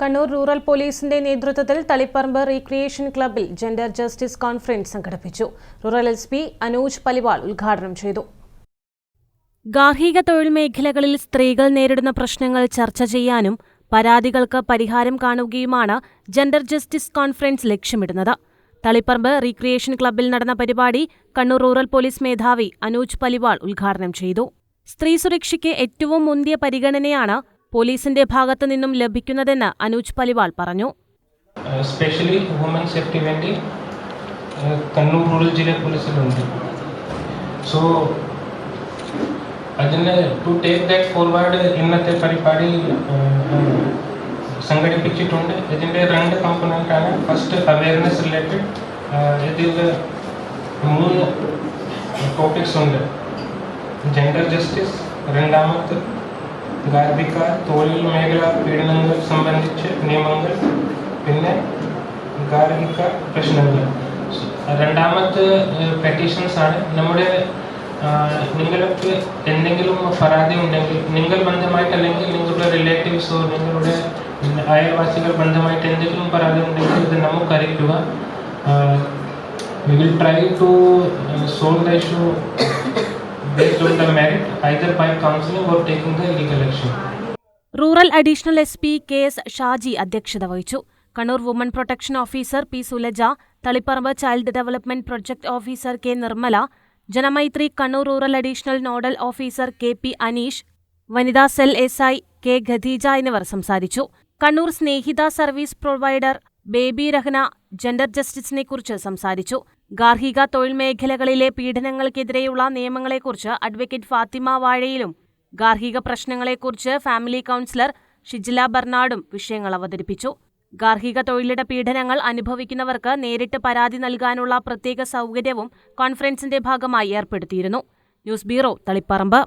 Kannur rural പോലീസിന്റെ നേതൃത്വത്തിൽ Taliparamba recreation ക്ലബ്ബിൽ ജെൻഡർ ജസ്റ്റിസ് കോൺഫറൻസ് സംഘടിപ്പിച്ചു. Rural S P Anuj Paliwal ഉദ്ഘാടനം ചെയ്തു. ഗാർഹിക തൊഴിൽ മേഖലകളിൽ സ്ത്രീകൾ നേരിടുന്ന പ്രശ്നങ്ങൾ ചർച്ച ചെയ്യാനും പരാതികൾക്ക് പരിഹാരം കാണുകയുമാണ് ജെൻഡർ ജസ്റ്റിസ് കോൺഫറൻസ് ലക്ഷ്യമിടുന്നത്. തളിപ്പറമ്പ് റീക്രിയേഷൻ ക്ലബ്ബിൽ നടന്ന പരിപാടി കണ്ണൂർ റൂറൽ പോലീസ് മേധാവി അനൂജ് പലിവാൾ ഉദ്ഘാടനം ചെയ്തു. സ്ത്രീ സുരക്ഷയ്ക്ക് ഏറ്റവും മുന്തിയ പരിഗണനയാണ് പോലീസിന്റെ ഭാഗത്തു നിന്നും ലഭിക്കുന്നതെന്ന് അനൂജ് പലിവാൾ പറഞ്ഞു. സ്പെഷ്യലി വുമൻ സേഫ്റ്റി വേണ്ടി ഏഹ്, കണ്ണൂർ റൂറൽ ജില്ലാ പോലീസിലുണ്ട്. സോ അതിന് ടു ടേക്ക് ദാറ്റ് ഫോർവേഡ് ഇന്നത്തെ പരിപാടി സംഘടിപ്പിച്ചിട്ടുണ്ട്. ഇതിന്റെ രണ്ട് കമ്പോണന്റാണ് ഫസ്റ്റ് അവയർനെസ് റിലേറ്റഡ് ഇതിൽ മൂന്ന് ടോപ്പിക്സ് ഉണ്ട്. ജെൻഡർ ജസ്റ്റിസ് രണ്ടാമത് ഗാർഹിക തൊഴിൽ മേഖല പീഡനങ്ങൾ സംബന്ധിച്ച് നിയമങ്ങൾ പിന്നെ ഗാർഹിക പ്രശ്നങ്ങൾ. രണ്ടാമത്തെ പെറ്റീഷൻസ് ആണ്. നമ്മുടെ നിങ്ങൾക്ക് എന്തെങ്കിലും പരാതി ഉണ്ടെങ്കിൽ നിങ്ങൾ ബന്ധമായിട്ടല്ലെങ്കിൽ നിങ്ങളുടെ റിലേറ്റീവ്സോ നിങ്ങളുടെ അയൽവാസികൾ ബന്ധമായിട്ട് എന്തെങ്കിലും പരാതി ഉണ്ടെങ്കിൽ ഇത് നമുക്ക് അറിയിക്കുക we will try to solve the issue based on the merit either by counseling or taking the legal action. Rural additional S P K S Shaji അധ്യക്ഷത വഹിച്ചു Kannur woman protection officer P Sulaja Taliparamba child development project officer K Nirmala Janamaithri Kannur rural additional nodal officer K P Aneesh വനിതാ cell S I K Khadeeja എന്നിവർ സംസാരിച്ചു Kannur Snehitha service provider Baby Rahna gender ജസ്റ്റിസിനെക്കുറിച്ച് സംസാരിച്ചു ഗാർഹിക തൊഴിൽ മേഖലകളിലെ പീഡനങ്ങൾക്കെതിരെയുള്ള നിയമങ്ങളെക്കുറിച്ച് advocate Fathima വാഴയിലും ഗാർഹിക പ്രശ്നങ്ങളെക്കുറിച്ച് family councillor Shijila ബർണാഡും വിഷയങ്ങൾ അവതരിപ്പിച്ചു. ഗാർഹിക തൊഴിലിട പീഡനങ്ങൾ അനുഭവിക്കുന്നവർക്ക് നേരിട്ട് പരാതി നൽകാനുള്ള പ്രത്യേക സൗകര്യവും കോൺഫറൻസിന്റെ ഭാഗമായി ഏർപ്പെടുത്തിയിരുന്നു. News bureau Taliparamba.